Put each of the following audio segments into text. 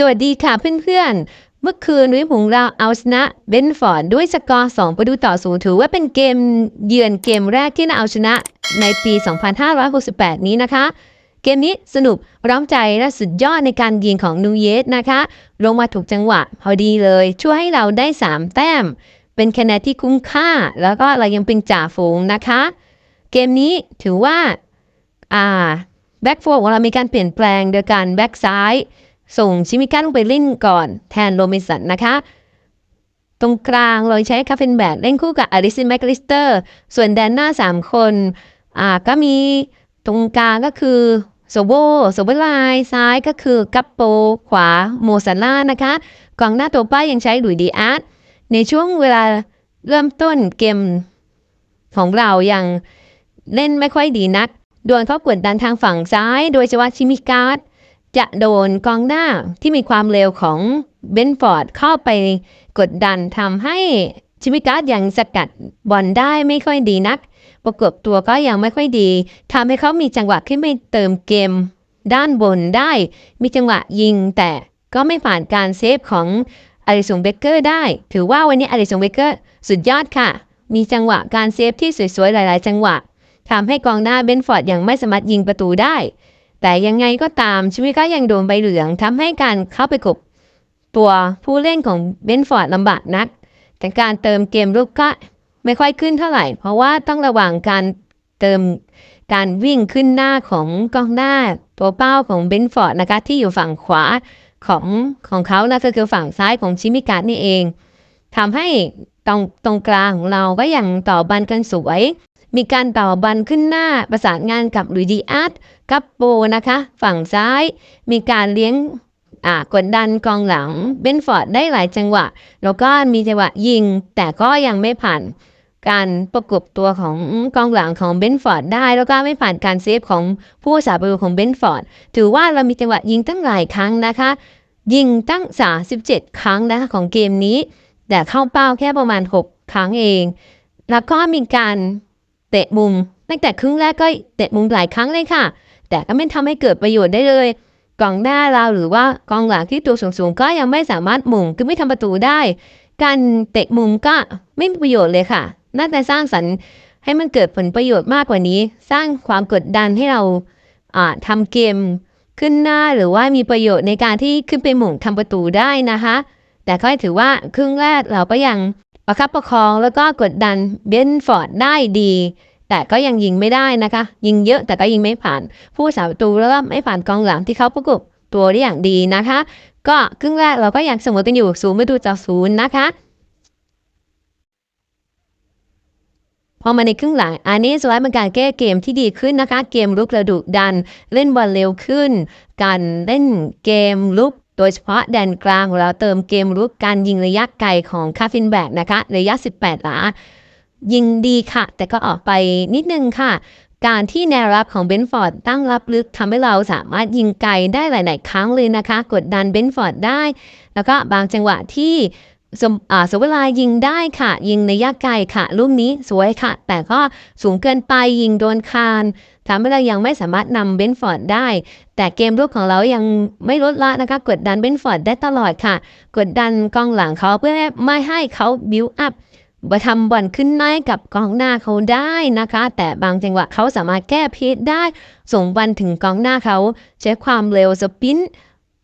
สวัสดีค่ะเพื่อนๆ เมื่อคืนวิผงเราเอาชนะเบนฟอร์ดด้วยสกอร์ 2 ประตูต่อศูนย์ถือว่าเป็นเกมเยือนเกมแรกที่น่าเอาชนะในปี 2568 นี้นะคะ เกมนี้สนุกร้อมใจและสุดยอดในการยิงของนูเยสนะคะ ลงมาถูกจังหวะพอดีเลย ช่วยให้เราได้ 3 แต้ม เป็นคะแนนที่คุ้มค่า แล้วก็เรายังเป็นจ่าฝูงนะคะ เกมนี้ถือว่าอ่าแบ็กโฟร์ของเรามีการเปลี่ยนแปลงโดยการแบ็กซ้าย ส่งชิมิก้าลงไปเล่นก่อนแทนโรมินสันนะคะ ตรงกลางเราใช้คาเฟนแบกเล่นคู่กับอาริซินแมคลิสเตอร์ ส่วนแดนหน้า 3 คนอ่าก็มีตรงกลางก็คือโซโบโซโบไลน์ซ้ายก็คือกัปโป ขวาโมซาล่านะคะกองหน้าตัวป้ายยังใช้หลุยดีอาร์ตในช่วงเวลาเริ่มต้นเกมของเรายังเล่นไม่ค่อยดีนัก โดนเขากดดันทางฝั่งซ้าย โดยเฉพาะชิมิการ์ด จะโดนกองหน้าที่มีความเร็วของเบนฟอร์ดเข้าไปกดดันทำให้ชิมิการ์ดยังสกัดบอลได้ไม่ค่อยดีนัก ประกบตัวก็ยังไม่ค่อยดีทำให้เขามีจังหวะขึ้นไปเติมเกม ด้านบนได้ มีจังหวะยิงแต่ก็ไม่ผ่านการเซฟของอลิสงเบเกอร์ได้ ถือว่าวันนี้อลิสงเบเกอร์สุดยอดค่ะ มีจังหวะการเซฟที่สวยๆ หลาย ๆ จังหวะทำให้กองหน้าเบนฟอร์ดยังไม่สามารถยิงประตูได้ แต่ยังไงก็ตามชิมิก้ายังโดนใบเหลืองทำให้การเข้าไปกบตัวผู้เล่นของเบนฟอร์ดลำบากนัก แต่การเติมเกมรุกก็ไม่ค่อยขึ้นเท่าไหร่ เพราะว่าต้องระวังการเติมการวิ่งขึ้นหน้าของกองหน้า ตัวเป้าของเบนฟอร์ดนะคะที่อยู่ฝั่งขวาของของเขานะก็คือฝั่งซ้ายของชิมิการนี่เองทำให้ตรงตรงกลางของเราก็ยังต่อบันกันสวย มีการต่อบันขึ้นหน้าประสานงานกับลุยดีอาร์ต กับโปนะคะ ฝั่งซ้ายมีการเลี้ยงกดดันกองหลังเบนฟอร์ดได้หลายจังหวะ แล้วก็มีจังหวะยิง แต่ก็ยังไม่ผ่านการประกบตัวของกองหลังของเบนฟอร์ดได้ แล้วก็ไม่ผ่านการเซฟของผู้สาประตูของเบนฟอร์ดถือว่าเรามีจังหวะยิงตั้งหลายครั้งนะคะ ยิงตั้ง 37 ครั้งนะคะของเกมนี้ แต่เข้าเป้าแค่ประมาณ 6 ครั้งเอง แล้วก็มีการเตะมุมตั้งแต่ครึ่งแรกก็เตะมุมหลายครั้งเลยค่ะ แต่ก็ไม่ทำให้เกิดประโยชน์ได้เลยกองหน้าเราหรือว่ากองหลังที่ตัวสูงๆ ก็ยังไม่สามารถหมุงคือไม่ทำประตูได้ การเตะมุมก็ไม่มีประโยชน์เลยค่ะ น่าจะสร้างสรรค์ให้มันเกิดผลประโยชน์มากกว่านี้ สร้างความกดดันให้เราอ่าทำเกมขึ้นหน้าหรือว่ามีประโยชน์ในการที่ขึ้นไปหมุงทำประตูได้นะคะ แต่ก็ถือว่าครึ่งแรกเราก็ยังประคับประคองแล้วก็กดดันเบนฟอร์ดได้ดี แต่ก็ยังยิงไม่ได้นะคะ ยิงเยอะแต่ก็ยิงไม่ผ่าน ผู้สาประตูแล้วก็ไม่ผ่านกองหลังที่เขาประกบตัวได้อย่างดีนะคะ ก็ครึ่งแรกเราก็ยังเสมอกันอยู่ศูนย์ประตูต่อศูนย์นะคะพอมาในครึ่งหลัง อันนี้สไลด์เป็นการแก้เกมที่ดีขึ้นนะคะ เกมลุกระดุดัน เล่นบอลเร็วขึ้น การเล่นเกมลุก โดยเฉพาะแดนกลางของเราเติมเกมลุกการยิงระยะไกลของคาฟินแบกนะคะ ระยะ 18 หลา ยิงดีค่ะ แต่ก็ออกไปนิดนึงค่ะ การที่แนวรับของเบนฟอร์ดตั้งรับลึกทำให้เราสามารถยิงไกลได้หลาย ๆ ครั้งเลยนะคะ กดดันเบนฟอร์ดได้ แล้วก็บางจังหวะที่สมอ่าสมเวลายิงได้ค่ะ ยิงในระยะไกลค่ะลูกนี้สวยค่ะ แต่ก็สูงเกินไปยิงโดนคานทำให้เรายังไม่สามารถนำเบนฟอร์ดได้ แต่เกมรุกของเรายังไม่ลดละนะคะ กดดันเบนฟอร์ดได้ตลอดค่ะ กดดันกองหลังเขาเพื่อไม่ให้เขาบิวอัพ ทำบอลขึ้นไม้กับกองหน้าเขาได้นะคะ แต่บางจังหวะเขาสามารถแก้เพจได้ ส่งบอลถึงกองหน้าเขา ใช้ความเร็วสปิน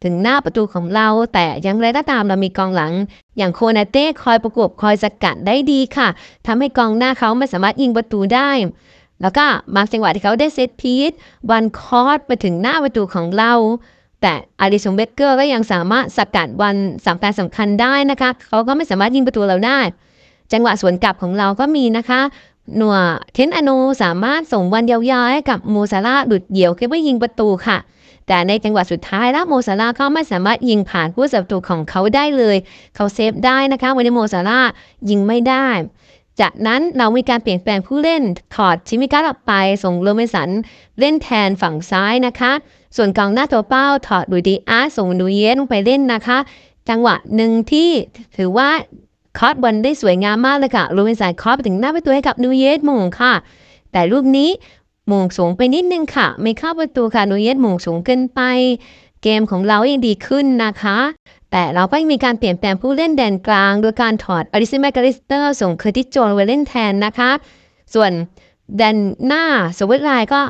ถึงหน้าประตูของเรา แต่ยังไรก็ตามเรามีกองหลัง อย่างโคนาเต้คอยประกบคอยสกัดได้ดีค่ะทำให้กองหน้าเขาไม่สามารถยิงประตูได้ แล้วก็บางจังหวะที่เขาได้เซตพีทบอลคอร์สไปถึงหน้าประตูของเรา แต่อาริสงเบเกอร์ก็ยังสามารถสกัดบอลสำคัญสำคัญได้นะคะ เขาก็ไม่สามารถยิงประตูเราได้ จังหวะสวนกลับของเราก็มีนะคะ หนัวเทนอโนสามารถส่งบอลยาวๆให้กับโมซาร่าหลุดเดี่ยวขึ้นไปยิงประตูค่ะ แต่ในจังหวะสุดท้ายแล้วโมซาร่าก็ไม่สามารถยิงผ่านผู้สับตูของเขาได้เลย เขาเซฟได้นะคะ วันนี้โมซาร่ายิงไม่ได้ จากนั้นเรามีการเปลี่ยนแปลงผู้เล่นถอดชิมิกาออกไปส่งโรเมสันเล่นแทนฝั่งซ้ายนะคะ ส่วนกองหน้าตัวเป้าถอดลุยดีอาร์ส่งดูเยสลงไปเล่นนะคะจังหวะหนึ่งที่ถือว่า คอร์สบอลได้สวยงามมากเลยค่ะโรเวนสันคอร์สไปถึงหน้าประตูให้กับนูเยสมงค่ะ แต่ลูกนี้มงสูงไปนิดนึงค่ะ ไม่เข้าประตูค่ะนูเยสมงสูงเกินไป เกมของเรายังดีขึ้นนะคะ แต่เราก็ยังมีการเปลี่ยนแปลงผู้เล่นแดนกลางโดยการถอดอริซิแมกาลิสเตอร์ส่งเคอร์ติสโจนไว้เล่นแทนนะคะ ส่วนแดนหน้าสวิตไลน์ก็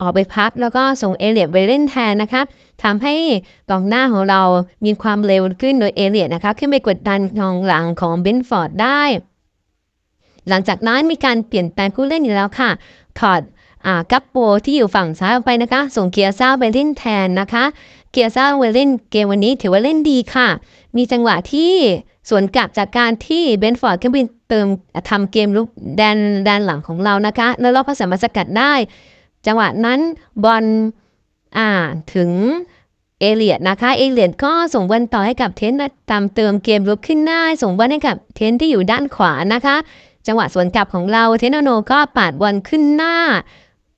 ออกไปพับแล้วก็ส่งเอเลียดไปเล่นแทนนะคะ ทำให้กองหน้าของเรามีความเร็วขึ้นโดยเอเลียดนะคะขึ้นไปกดดันกองหลังของเบนฟอร์ดได้ หลังจากนั้นมีการเปลี่ยนแปลงผู้เล่นอีกแล้วค่ะถอดอ่ากัปโปที่อยู่ฝั่งซ้ายออกไปนะคะ ส่งเกียร์ซ่าไปเล่นแทนนะคะ เกียร์ซ่าไปเล่นเกมวันนี้ถือว่าเล่นดีค่ะ มีจังหวะที่สวนกลับจากการที่เบนฟอร์ดขึ้นไปเติมทำเกมลุกแดนแดนหลังของเรานะคะ แล้วเราก็สามารถสกัดได้ จังหวะนั้นบอล อ่าถึงเอเลียดนะคะ เอเลียดก็ส่งบอลต่อให้กับเทนต์ตามเติมเกมลุกขึ้นหน้า ส่งบอลให้กับเทนที่อยู่ด้านขวานะคะ จังหวะสวนกลับของเราเทนโนก็ปาดบอลขึ้นหน้า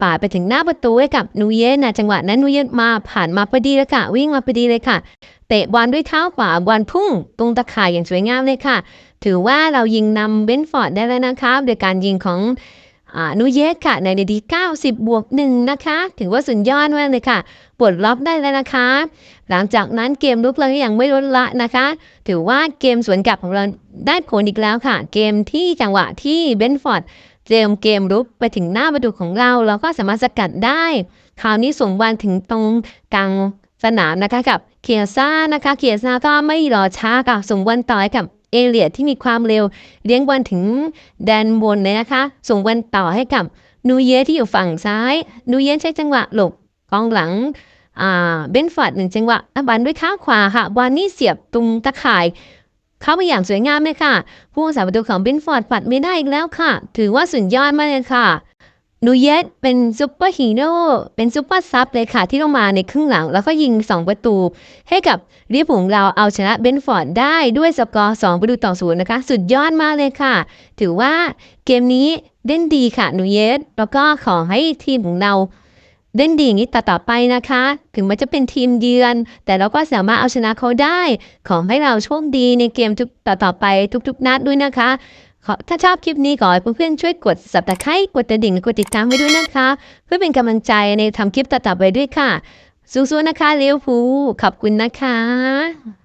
ปาดไปถึงหน้าประตูให้กับนูเยสนะจังหวะนั้นนูเยสมาผ่านมาพอดีเลยค่ะ วิ่งมาพอดีเลยค่ะ เตะบอลด้วยเท้าขวาบอลพุ่งตรงตะข่ายอย่างสวยงามเลยค่ะ ถือว่าเรายิงนำเบนฟอร์ดได้แล้วนะคะโดยการยิงของ นูเยสค่ะในนาที90 บวกหนึ่งนะคะ ถือว่าสุดยอดมากเลยค่ะปลดล็อกได้แล้วนะคะ หลังจากนั้นเกมลุกเราก็ยังไม่ลดละนะคะ ถือว่าเกมสวนกลับของเราได้ผลอีกแล้วค่ะ เกมที่จังหวะที่เบนฟอร์ดเตรียมเกมรุกไปถึงหน้าประตูของเรา เราก็สามารถสกัดได้ คราวนี้ส่งบอลถึงตรงกลางสนามนะคะกับเคียซ่านะคะเคียซ่าก็ไม่รอช้าค่ะส่งบอลต่อให้กับ เอเลียที่มีความเร็ว เลี้ยงบอลถึงแดนบนเลยนะคะ ส่งบอลต่อให้กับนูเยที่อยู่ฝั่งซ้าย นูเยใช้จังหวะหลบกองหลังเบนฟอร์ดหนึ่งจังหวะบอลด้วยข้าขวาค่ะบอลนี่เสียบตรงตะข่าย เข้าไปอย่างสวยงามเลยค่ะ ผู้รักษาประตูของเบนฟอร์ดปัดไม่ได้อีกแล้วค่ะ ถือว่าสุดยอดมากเลยค่ะ นูเยสเป็นซูเปอร์ฮีโร่เป็นซูเปอร์ซับเลยค่ะ ที่ลงมาในครึ่งหลัง แล้วก็ยิง 2 ประตู ให้กับลิเวอร์พูลของเราเอาชนะเบนฟอร์ดได้ด้วยสกอร์2ประตูต่อศูนย์นะคะ สุดยอดมากเลยค่ะ ถือว่าเกมนี้เล่นดีค่ะนูเยสแล้วก็ขอให้ทีมของเราเล่นดีอย่างนี้ต่อๆไปนะคะ ถึงแม้จะเป็นทีมเยือน แต่เราก็สามารถเอาชนะเขาได้ ขอให้เราโชคดีในเกมทุกต่อๆไปทุกๆ นัดด้วยนะคะ ขอถ้าชอบคลิปนี้ขอให้เพื่อนๆช่วยกดสับตะไคร้กดกระดิ่งกดติดตามไว้ด้วยนะคะ เพื่อเป็นกำลังใจในทำคลิปต่อๆไปด้วยค่ะสู้ๆนะคะเลี้ยวภูขอบคุณนะคะ